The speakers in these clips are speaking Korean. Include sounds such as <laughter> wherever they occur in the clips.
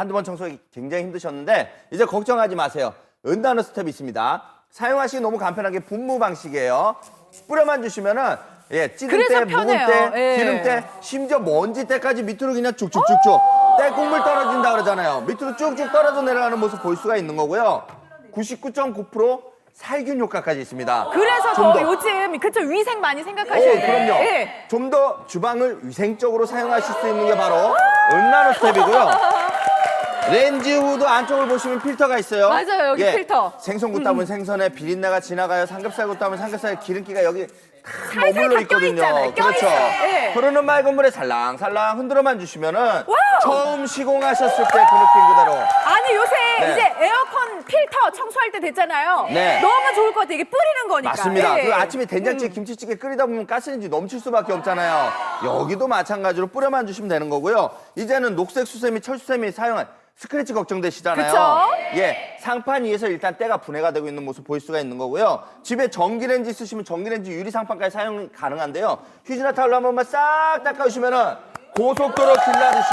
한두 번 청소하기 굉장히 힘드셨는데 이제 걱정하지 마세요. 은단어 스텝이 있습니다. 사용하시기 너무 간편하게 분무 방식이에요. 뿌려만 주시면은 예, 그래서 때, 묵을. 때, 예. 기름 때, 심지어 먼지 때까지 밑으로 그냥 쭉쭉쭉쭉 때국물 떨어진다 그러잖아요. 밑으로 쭉쭉 떨어져 내려가는 모습 볼 수가 있는 거고요. 99.9% 살균 효과까지 있습니다. 그래서 좀더 요즘 그쵸 위생 많이 오, 생각하셔야 돼요. 그럼요. 예. 좀더 주방을 위생적으로 사용하실 수 있는 게 바로 은나노 스텝이고요. 렌즈 후드 안쪽을 보시면 필터가 있어요. 예. 맞아요, 여기 필터. 음. 생선 굽다 보면 생선에 비린내가 지나가요. 삼겹살 굽다 보면 삼겹살 기름기가 여기 다 살살 머물러 다 있거든요. 껴있잖아요. 그렇죠. 껴있어요. 예. 흐르는 맑은 물에 살랑살랑 흔들어만 주시면은 처음 시공하셨을 때 그 느낌 그대로. 아니 요새 네. 이제 에어컨 필터 청소할 때 됐잖아요. 네. 너무 좋을 것 같아. 이게 뿌리는 거니까. 맞습니다. 예. 그 아침에 된장찌개, 김치찌개 끓이다 보면 가스레인지 넘칠 수밖에 없잖아요. 여기도 마찬가지로 뿌려만 주시면 되는 거고요. 이제는 녹색 수세미, 철수세미 사용한 스크래치 걱정되시잖아요. 그쵸? 예, 상판 위에서 일단 때가 분해가 되고 있는 모습 보일 수가 있는 거고요. 집에 전기레인지 있으시면 전기레인지 유리 상판까지 사용 가능한데요. 휴지나 타올로 한 번만 싹 닦아주시면은 고속도로 길라듯이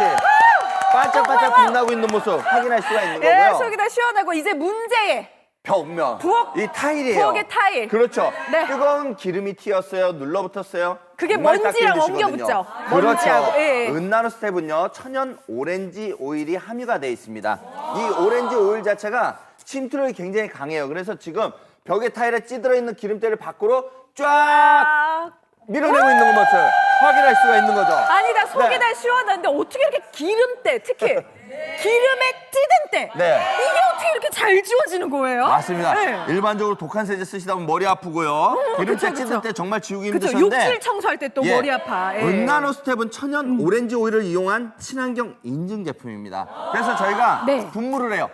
반짝반짝 빛나고 있는 모습 확인할 수가 있는 예, 거고요. 속이 다 시원하고 이제 문제의 벽면. 부엌- 이 타일이에요. 부엌의 타일. 그렇죠. 네. 뜨거운 기름이 튀었어요. 눌러붙었어요. 그게 정말 먼지랑 힘드시거든요. 엉겨붙죠. 그렇죠. 먼지하고, 예. 은나노 스텝은요. 천연 오렌지 오일이 함유가 되어 있습니다. 이 오렌지 오일 자체가 침투력이 굉장히 강해요. 그래서 지금 벽에 타일에 찌들어 있는 기름때를 밖으로 쫙 아, 밀어내고 있는 모습 확인할 수가 있는 거죠. 아니 나 속이 네. 다 시원한데 어떻게 이렇게 기름때 특히 <laughs> 기름에 찌든 때 네. 이게 이렇게 잘 지워지는 거예요? 맞습니다. 네. 일반적으로 독한 세제 쓰시다 보면 머리 아프고요. 기름때 그쵸, 그쵸. 찌들 때 정말 지우기 그쵸 힘드셨는데 욕실 청소할 때 또 예. 머리 아파. 예. 은나노 스텝은 천연 오렌지 오일을 이용한 친환경 인증 제품입니다. 그래서 저희가 네. 분무를 해요.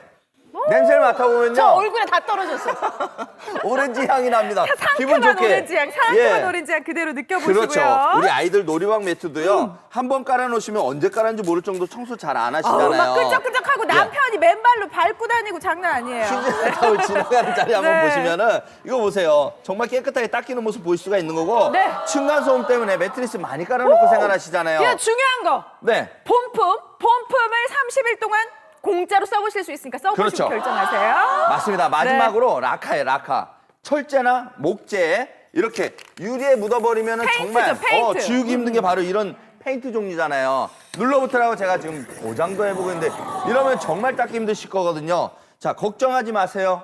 냄새를 맡아보면요. 저 얼굴에 다 떨어졌어. <laughs> 오렌지 향이 납니다. 기분 상큼한 좋게. 오렌지 향, 상큼한 예. 오렌지 향 그대로 느껴보시고요. 그렇죠. 우리 아이들 놀이방 매트도요. 한 번 깔아놓으시면 언제 깔았는지 모를 정도 청소 잘 안 하시잖아요. 막 끈적끈적하고 예. 남편이 맨발로 밟고 다니고 장난 아니에요. 휴지 타올 지나가는 자리 한번 네. 보시면은 이거 보세요. 정말 깨끗하게 닦이는 모습 보일 수가 있는 거고 네. 층간 소음 때문에 매트리스 많이 깔아놓고 생활하시잖아요. 그냥 중요한 거 네. 본품, 본품을 30일 동안 공짜로 써보실 수 있으니까 써보시고 그렇죠. 결정하세요. 맞습니다. 마지막으로 라카에 라카. 철제나 목재 이렇게 유리에 묻어버리면 페인트죠, 정말 페인트. 어, 지우기 힘든 게 바로 이런 페인트 종류잖아요. 눌러붙으라고 제가 지금 도장도 해보고 있는데 이러면 정말 닦기 힘드실 거거든요. 자 걱정하지 마세요.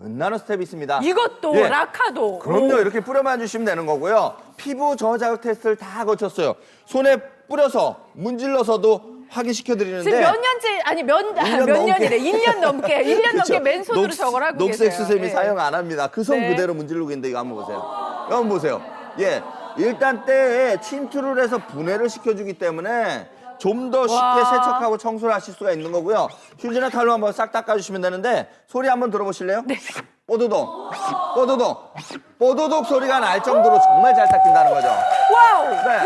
은나노 스텝이 있습니다. 이것도 예. 라카도. 그럼요. 이렇게 뿌려만 주시면 되는 거고요. 피부 저자극 테스트를 다 거쳤어요. 손에 뿌려서 문질러서도 확인시켜 드리는데 지금 몇 년째 아니 몇, 아, 몇. 년이래 1년 넘게 1년 <laughs> 넘게. 맨손으로 녹- 저걸 하고 녹색 계세요. 수세미 예. 사용 안 합니다. 그손 네. 그대로 문지르고 있는데 이거 한번 보세요. 한번 보세요. 예, 일단 때에 침투를 해서 분해를 시켜주기 때문에 좀 더 쉽게 와. 세척하고 청소를 하실 수가 있는 거고요. 휴지나 칼로 한번 싹 닦아주시면 되는데 소리 한번 들어보실래요? 네. 뽀드독, 뽀드독, 뽀드독 소리가 날 정도로 정말 잘 닦인다는 거죠. 와우. 네.